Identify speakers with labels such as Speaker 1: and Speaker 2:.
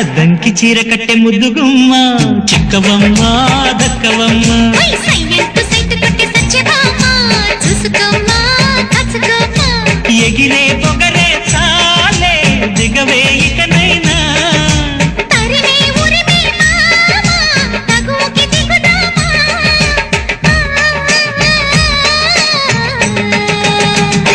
Speaker 1: అద్దంకి చీర కట్టే ముద్దుగుమ్మ చిక్కవమ్మ దక్కవమ్మ.